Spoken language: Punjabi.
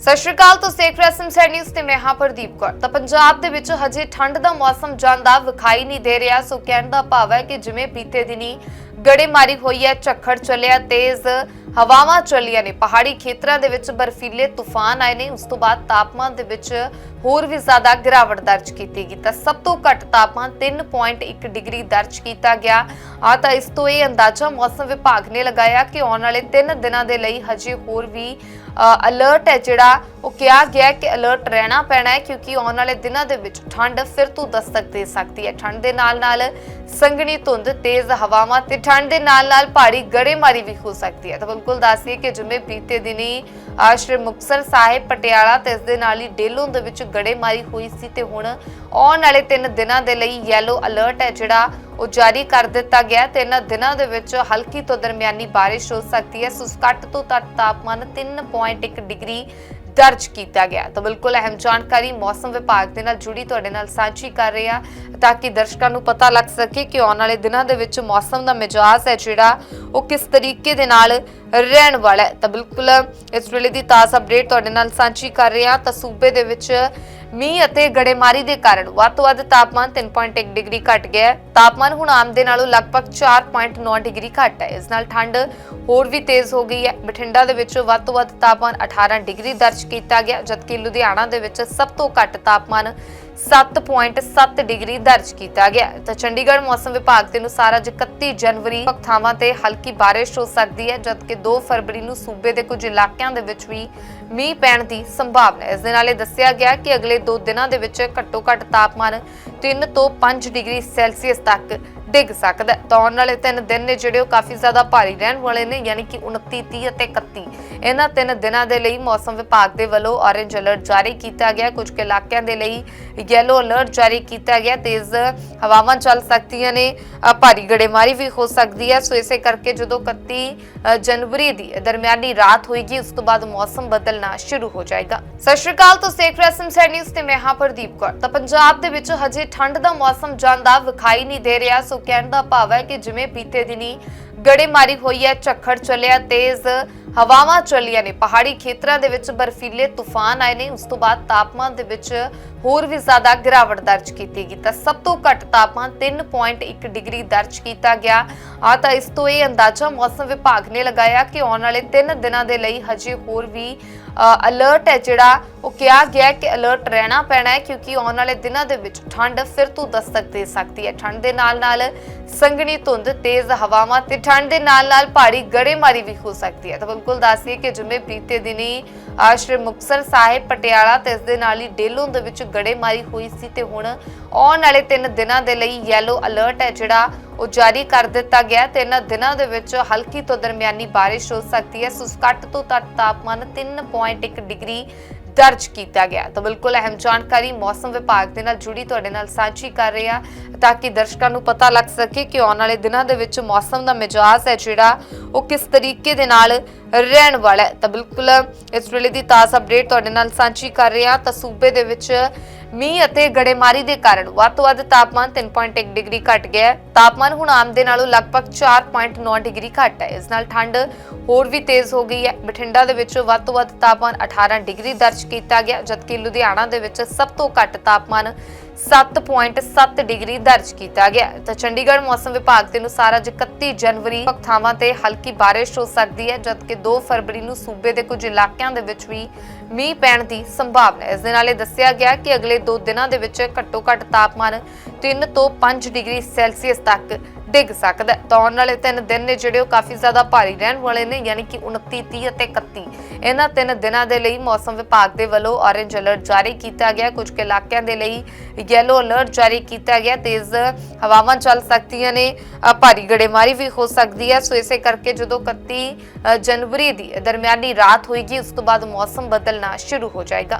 ਸਤਿ ਸ਼੍ਰੀ ਅਕਾਲ, ਤੁਸੀਂ ਦੇਖ ਰਹੇ ਸਮਸੈਡ ਨਿਊਜ਼ ਤੇ ਮੈਂ ਹਾਂ ਪ੍ਰਦੀਪ ਕੌਰ। ਤਾਂ ਪੰਜਾਬ ਦੇ ਵਿੱਚ ਹਜੇ ਠੰਡ ਦਾ ਮੌਸਮ ਜਾਂਦਾ ਵਿਖਾਈ ਨਹੀਂ ਦੇ ਰਿਹਾ, ਸੋ ਕਹਿਣ ਦਾ ਭਾਵ ਹੈ ਕਿ ਜਿਵੇਂ ਬੀਤੇ ਦਿਨੀ ਗੜੇਮਾਰੀ ਹੋਈ ਹੈ, ਝੱਖੜ ਚੱਲਿਆ, ਤੇਜ਼ ਹਵਾਵਾਂ ਚੱਲੀਆਂ ਨੇ। ਪਹਾੜੀ ਖੇਤਰਾਂ ਦੇ ਵਿੱਚ ਬਰਫੀਲੇ ਤੂਫਾਨ ਆਏ ਨੇ। ਉਸ ਤੋਂ ਬਾਅਦ ਤਾਪਮਾਨ ਦੇ ਵਿੱਚ ਹੋਰ ਵੀ ਜ਼ਿਆਦਾ ਗਿਰਾਵਟ ਦਰਜ ਕੀਤੀ ਗਈ। ਤਾਂ ਸਭ ਤੋਂ ਘੱਟ ਤਾਪਮਾਨ 3.1 ਡਿਗਰੀ ਦਰਜ ਕੀਤਾ ਗਿਆ। ਆ ਤਾਂ ਇਸ ਤੋਂ ਇਹ ਅੰਦਾਜ਼ਾ ਮੌਸਮ ਵਿਭਾਗ ਨੇ ਲਗਾਇਆ ਕਿ ਆਉਣ ਵਾਲੇ 3 ਦਿਨਾਂ ਦੇ ਲਈ ਹਜੇ ਹੋਰ ਵੀ ਅਲਰਟ ਹੈ ਜਿਹੜਾ ਉਹ ਕਿਹਾ ਗਿਆ ਕਿ ਅਲਰਟ ਰਹਿਣਾ ਪੈਣਾ ਹੈ ਕਿਉਂਕਿ ਆਉਣ ਵਾਲੇ ਦਿਨਾਂ ਦੇ ਵਿੱਚ ਠੰਡ ਫਿਰ ਤੋਂ ਦਸਤਕ ਦੇ ਸਕਦੀ ਹੈ। ਠੰਡ ਦੇ ਨਾਲ ਨਾਲ ਸੰਘਣੀ ਧੁੰਦ, ਤੇਜ਼ ਹਵਾਵਾਂ ਤੇ ਠੰਡ ਦੇ ਨਾਲ ਨਾਲ ਭਾਰੀ ਗੜੇਮਾਰੀ ਵੀ ਹੋ ਸਕਦੀ ਹੈ। ਤਾਂ ਬਿਲਕੁਲ ਦੱਸੀਏ ਕਿ ਜਿਵੇਂ ਬੀਤੇ ਦਿਨੀ ਆਸ਼ਰੇ ਮੁਕਤਸਰ ਸਾਹਿਬ, ਪਟਿਆਲਾ ਤੇ ਇਸ ਦੇ ਨਾਲ ਹੀ ਡੇਲੋਂ ਦੇ ਵਿੱਚ ਗੜੇਮਾਰੀ ਹੋਈ ਸੀ ਤੇ ਹੁਣ ਆਉਣ ਵਾਲੇ 3 ਦਿਨਾਂ ਦੇ ਲਈ ਯੈਲੋ ਅਲਰਟ ਹੈ ਜਿਹੜਾ ਉਹ ਜਾਰੀ ਕਰ ਦਿੱਤਾ ਗਿਆ ਤੇ ਇਹਨਾਂ ਦਿਨਾਂ ਦੇ ਵਿੱਚ ਹਲਕੀ ਤੋਂ ਦਰਮਿਆਨੀ ਬਾਰਿਸ਼ ਹੋ ਸਕਦੀ ਹੈ। ਸੋ ਘੱਟ ਤੋਂ ਘੱਟ ਤਾਪਮਾਨ 3.1 ਡਿਗਰੀ ਦਰਜ ਕੀਤਾ ਗਿਆ। ਤਾਂ ਬਿਲਕੁਲ ਅਹਿਮ ਜਾਣਕਾਰੀ ਮੌਸਮ ਵਿਭਾਗ ਦੇ ਨਾਲ ਜੁੜੀ ਤੁਹਾਡੇ ਨਾਲ ਸਾਂਝੀ ਕਰ ਰਹੇ ਹਾਂ, ਤਾਂ ਕਿ ਦਰਸ਼ਕਾਂ ਨੂੰ ਪਤਾ ਲੱਗ ਸਕੇ ਕਿ ਆਉਣ ਵਾਲੇ ਦਿਨਾਂ ਦੇ ਵਿੱਚ ਮੌਸਮ ਦਾ ਮਿਜਾਜ਼ ਹੈ ਜਿਹੜਾ, ਉਹ ਕਿਸ ਤਰੀਕੇ ਦੇ ਨਾਲ ਰਹਿਣ ਵਾਲਾ ਹੈ। ਤਾਂ ਬਿਲਕੁਲ ਇਸ ਵੇਲੇ ਦੀ ਤਾਜ਼ਾ ਅਪਡੇਟ ਤੁਹਾਡੇ ਨਾਲ ਸਾਂਝੀ ਕਰ ਰਹੇ ਹਾਂ। ਤਾਂ ਸੂਬੇ ਦੇ ਵਿੱਚ ਮੀਂਹ ਅਤੇ ਗੜੇਮਾਰੀ ਦੇ ਕਾਰਨ ਵੱਧ ਤੋਂ ਵੱਧ ਤਾਪਮਾਨ 3.1 ਡਿਗਰੀ ਘਟ ਗਿਆ ਹੈ। ਤਾਪਮਾਨ ਹੁਣ ਆਮ ਦੇ ਨਾਲੋਂ ਲਗਭਗ 4.9 ਡਿਗਰੀ ਘੱਟ ਹੈ। ਇਸ ਨਾਲ ਠੰਡ ਹੋਰ ਵੀ ਤੇਜ਼ ਹੋ ਗਈ ਹੈ। ਬਠਿੰਡਾ ਦੇ ਵਿੱਚ ਵੱਧ ਤੋਂ ਵੱਧ ਤਾਪਮਾਨ 18 ਡਿਗਰੀ ਦਰਜ ਕੀਤਾ ਗਿਆ, ਜਦਕਿ ਲੁਧਿਆਣਾ ਦੇ ਵਿੱਚ ਸਭ ਤੋਂ ਘੱਟ ਤਾਪਮਾਨ 7.7 ਡਿਗਰੀ ਦਰਜ ਕੀਤਾ ਗਿਆ ਤਾਂ ਚੰਡੀਗੜ੍ਹ ਮੌਸਮ ਵਿਭਾਗ ਦੇ ਅਨੁਸਾਰ ਅੱਜ 31 ਜਨਵਰੀ ਵੱਖ ਥਾਵਾਂ ਤੇ ਹਲਕੀ ਬਾਰਿਸ਼ ਹੋ ਸਕਦੀ ਹੈ, ਜਦਕਿ 2 ਫਰਵਰੀ ਨੂੰ ਸੂਬੇ ਦੇ ਕੁਝ ਇਲਾਕਿਆਂ ਦੇ ਵਿੱਚ ਵੀ ਮੀਂਹ ਪੈਣ ਦੀ ਸੰਭਾਵਨਾ ਹੈ। ਇਸ ਦੇ ਨਾਲ ਇਹ ਦੱਸਿਆ ਗਿਆ ਕਿ ਅਗਲੇ 2 ਦਿਨਾਂ ਦੇ ਵਿੱਚ ਘੱਟੋ ਘੱਟ ਤਾਪਮਾਨ 3 ਤੋਂ 5 ਡਿਗਰੀ ਸੈਲਸੀਅਸ ਤੱਕ ਡਿੱਗ ਸਕਦਾ ਤਾਂ ਆਉਣ ਵਾਲੇ ਤਿੰਨ ਦਿਨ ਨੇ ਜਿਹੜੇ ਉਹ ਕਾਫੀ ਜ਼ਿਆਦਾ ਭਾਰੀ ਰਹਿਣ ਵਾਲੇ ਨੇ, ਯਾਨੀ ਕਿ 29 30 ਅਤੇ 31 ਇਹਨਾਂ ਤਿੰਨ ਦਿਨਾਂ ਦੇ ਲਈ ਮੌਸਮ ਵਿਭਾਗ ਦੇ ਵੱਲੋਂ ਔਰੇਂਜ ਅਲਰਟ ਜਾਰੀ ਕੀਤਾ ਗਿਆ। ਕੁਝ ਇਲਾਕਿਆਂ ਦੇ ਲਈ ਯੈਲੋ ਅਲਰਟ ਜਾਰੀ ਕੀਤਾ ਗਿਆ। ਤੇਜ਼ ਹਵਾਵਾਂ ਚੱਲ ਸਕਦੀਆਂ ਨੇ। ਭਾਰੀ ਗੜੇਮਾਰੀ ਵੀ ਹੋ ਸਕਦੀ ਹੈ। ਸੋ ਇਸੇ ਕਰਕੇ ਜਦੋਂ 31 ਜਨਵਰੀ ਦੀ ਦਰਮਿਆਨੀ ਰਾਤ ਹੋਏਗੀ, ਉਸ ਤੋਂ ਬਾਅਦ ਮੌਸਮ ਬਦਲਣਾ ਸ਼ੁਰੂ ਹੋ ਜਾਏਗਾ। ਸਤਿ ਸ਼੍ਰੀ ਅਕਾਲ, ਤੁਸੀਂ ਦੇਖ ਰਹੇ ਸਮਸੈਡ ਨਿਊਜ਼ ਤੇ ਮੈਂ ਹਾਂ ਪ੍ਰਦੀਪ ਕੌਰ। ਤਾਂ ਪੰਜਾਬ ਦੇ ਵਿੱਚ ਹਜੇ ਠੰਡ ਦਾ ਮੌਸਮ ਜਾਂਦਾ ਵਿਖਾਈ ਨਹੀਂ ਦੇ ਰਿਹਾ। ਸੋ ਕਹਿਣ ਦਾ ਭਾਵ ਹੈ ਕਿ ਜਿਵੇਂ ਬੀਤੇ ਦਿਨੀ ਗੜੇਮਾਰੀ ਹੋਈ ਹੈ, ਝੱਖੜ ਚੱਲਿਆ, ਤੇਜ਼ ਹਵਾਵਾਂ ਚੱਲੀਆਂ ਨੇ। ਪਹਾੜੀ ਖੇਤਰਾਂ ਦੇ ਵਿੱਚ ਬਰਫੀਲੇ ਤੂਫਾਨ ਆਏ ਨੇ। ਉਸ ਤੋਂ ਬਾਅਦ ਤਾਪਮਾਨ ਦੇ ਵਿੱਚ ਹੋਰ ਵੀ ਜ਼ਿਆਦਾ ਗਿਰਾਵਟ ਦਰਜ ਕੀਤੀ ਗਈ। ਤਾਂ ਸਭ ਤੋਂ ਘੱਟ ਤਾਪਮਾਨ 3.1 ਡਿਗਰੀ ਦਰਜ ਕੀਤਾ ਗਿਆ। ਆ ਤਾਂ ਇਸ ਤੋਂ ਇਹ ਅੰਦਾਜ਼ਾ ਮੌਸਮ ਵਿਭਾਗ ਨੇ ਲਗਾਇਆ ਕਿ ਆਉਣ ਵਾਲੇ 3 ਦਿਨਾਂ ਦੇ ਲਈ ਹਜੇ ਹੋਰ ਵੀ ਅਲਰਟ ਹੈ ਜਿਹੜਾ ਉਹ ਕਿਹਾ ਗਿਆ ਕਿ ਅਲਰਟ ਰਹਿਣਾ ਪੈਣਾ ਹੈ ਕਿਉਂਕਿ ਆਉਣ ਵਾਲੇ ਦਿਨਾਂ ਦੇ ਵਿੱਚ ਠੰਡ ਫਿਰ ਤੋਂ ਦਸਤਕ ਦੇ ਸਕਦੀ ਹੈ। ਠੰਡ ਦੇ ਨਾਲ ਨਾਲ ਸੰਘਣੀ ਧੁੰਦ, ਤੇਜ਼ ਹਵਾਵਾਂ ਤੇ ਠੰਡ ਦੇ ਨਾਲ ਨਾਲ ਭਾਰੀ ਗੜੇਮਾਰੀ ਵੀ ਹੋ ਸਕਦੀ ਹੈ। ਤਾਂ ਬਿਲਕੁਲ ਦੱਸੀਏ ਕਿ ਜਿਵੇਂ ਬੀਤੇ ਦਿਨੀ ਸ਼੍ਰੀ ਮੁਕਤਸਰ ਸਾਹਿਬ, ਪਟਿਆਲਾ ਤੇ ਇਸ ਦੇ ਨਾਲ ਹੀ ਡੇਲੋਂ ਦੇ ਵਿੱਚ ਗੜੇਮਾਰੀ ਹੋਈ ਸੀ ਤੇ ਹੁਣ ਆਉਣ ਵਾਲੇ 3 ਦਿਨਾਂ ਦੇ ਲਈ ਯੈਲੋ ਅਲਰਟ ਹੈ ਜਿਹੜਾ ਉਹ ਜਾਰੀ ਕਰ ਦਿੱਤਾ ਗਿਆ ਤੇ ਇਹਨਾਂ ਦਿਨਾਂ ਦੇ ਵਿੱਚ ਹਲਕੀ ਤੋਂ ਦਰਮਿਆਨੀ ਬਾਰਿਸ਼ ਹੋ ਸਕਦੀ ਹੈ। ਸੋ ਘੱਟ ਤੋਂ ਘੱਟ ਤਾਪਮਾਨ 3.1 ਡਿਗਰੀ ਦਰਜ ਕੀਤਾ ਗਿਆ ਤਾਂ ਬਿਲਕੁਲ ਅਹਿਮ ਜਾਣਕਾਰੀ ਮੌਸਮ ਵਿਭਾਗ ਦੇ ਨਾਲ ਜੁੜੀ ਤੁਹਾਡੇ ਨਾਲ ਸਾਂਝੀ ਕਰ ਰਹੇ ਹਾਂ ਤਾਂ ਕਿ ਦਰਸ਼ਕਾਂ ਨੂੰ ਪਤਾ ਲੱਗ ਸਕੇ ਕਿ ਆਉਣ ਵਾਲੇ ਦਿਨਾਂ ਦੇ ਵਿੱਚ ਮੌਸਮ ਦਾ ਮਿਜਾਜ਼ ਹੈ ਜਿਹੜਾ ਉਹ ਕਿਸ ਤਰੀਕੇ ਦੇ ਨਾਲ ਰਹਿਣ ਵਾਲਾ ਹੈ? ਤਾਂ ਬਿਲਕੁਲ ਇਸ ਵੇਲੇ ਦੀ ਤਾਜ਼ਾ ਅਪਡੇਟ ਤੁਹਾਡੇ ਨਾਲ ਸਾਂਝੀ ਕਰ ਰਹੇ ਹਾਂ। ਤਾਂ ਸੂਬੇ ਦੇ ਵਿੱਚ ਮੀਂਹ ਅਤੇ ਗੜੇਮਾਰੀ ਦੇ ਕਾਰਨ ਵੱਧ ਤੋਂ ਵੱਧ ਤਾਪਮਾਨ 3.1 ਡਿਗਰੀ ਘਟ ਗਿਆ ਹੈ। ਤਾਪਮਾਨ ਹੁਣ ਆਮ ਦੇ ਨਾਲੋਂ ਲਗਭਗ 4.9 ਡਿਗਰੀ ਘੱਟ ਹੈ। ਇਸ ਨਾਲ ਠੰਡ ਹੋਰ ਵੀ ਤੇਜ਼ ਹੋ ਗਈ ਹੈ। ਬਠਿੰਡਾ ਦੇ ਵਿੱਚ ਵੱਧ ਤੋਂ ਵੱਧ ਤਾਪਮਾਨ 18 ਡਿਗਰੀ ਦਰਜ ਕੀਤਾ ਗਿਆ, ਜਦਕਿ ਲੁਧਿਆਣਾ ਦੇ ਵਿੱਚ ਸਭ ਤੋਂ ਘੱਟ ਤਾਪਮਾਨ 7.7 ਡਿਗਰੀ ਦਰਜ ਕੀਤਾ ਗਿਆ ਤਾਂ ਚੰਡੀਗੜ੍ਹ ਮੌਸਮ ਵਿਭਾਗ ਦੇ ਅਨੁਸਾਰ ਅੱਜ 31 ਜਨਵਰੀ ਥਾਵਾਂ ਤੇ ਹਲਕੀ ਬਾਰਿਸ਼ ਹੋ ਸਕਦੀ ਹੈ, ਜਦਕਿ 2 ਫਰਵਰੀ ਨੂੰ ਸੂਬੇ ਦੇ ਕੁਝ ਇਲਾਕਿਆਂ ਦੇ ਵਿੱਚ ਵੀ ਮੀਂਹ ਪੈਣ ਦੀ ਸੰਭਾਵਨਾ ਹੈ। ਇਸ ਦੇ ਨਾਲ ਇਹ ਦੱਸਿਆ ਗਿਆ ਕਿ ਅਗਲੇ 2 ਦਿਨਾਂ ਦੇ ਵਿੱਚ ਘੱਟੋ ਘੱਟ ਤਾਪਮਾਨ 3 ਤੋਂ 5 ਡਿਗਰੀ ਸੈਲਸੀਅਸ ਤੱਕ ਡਿੱਗ ਸਕਦਾ ਹੈ। ਤਾਂ ਆਉਣ ਵਾਲੇ ਤਿੰਨ ਦਿਨ ਨੇ ਜਿਹੜੇ ਉਹ ਕਾਫੀ ਜ਼ਿਆਦਾ ਭਾਰੀ ਰਹਿਣ ਵਾਲੇ ਨੇ, ਯਾਨੀ ਕਿ 29 30 ਅਤੇ 31 ਇਹਨਾਂ ਤਿੰਨ ਦਿਨਾਂ ਦੇ ਲਈ ਮੌਸਮ ਵਿਭਾਗ ਦੇ ਵੱਲੋਂ ਔਰੇਂਜ ਅਲਰਟ ਜਾਰੀ ਕੀਤਾ ਗਿਆ। ਕੁਝ ਕੁ ਇਲਾਕਿਆਂ ਦੇ ਲਈ ਯੈਲੋ ਅਲਰਟ ਜਾਰੀ ਕੀਤਾ ਗਿਆ। ਤੇਜ਼ ਹਵਾਵਾਂ ਚੱਲ ਸਕਦੀਆਂ ਨੇ। ਭਾਰੀ ਗੜੇਮਾਰੀ ਵੀ ਹੋ ਸਕਦੀ ਹੈ। ਸੋ ਇਸੇ ਕਰਕੇ ਜਦੋਂ 31 ਜਨਵਰੀ ਦੀ ਦਰਮਿਆਨੀ ਰਾਤ ਹੋਏਗੀ, ਉਸ ਤੋਂ ਬਾਅਦ ਮੌਸਮ ਬਦਲਣਾ ਸ਼ੁਰੂ ਹੋ ਜਾਏਗਾ।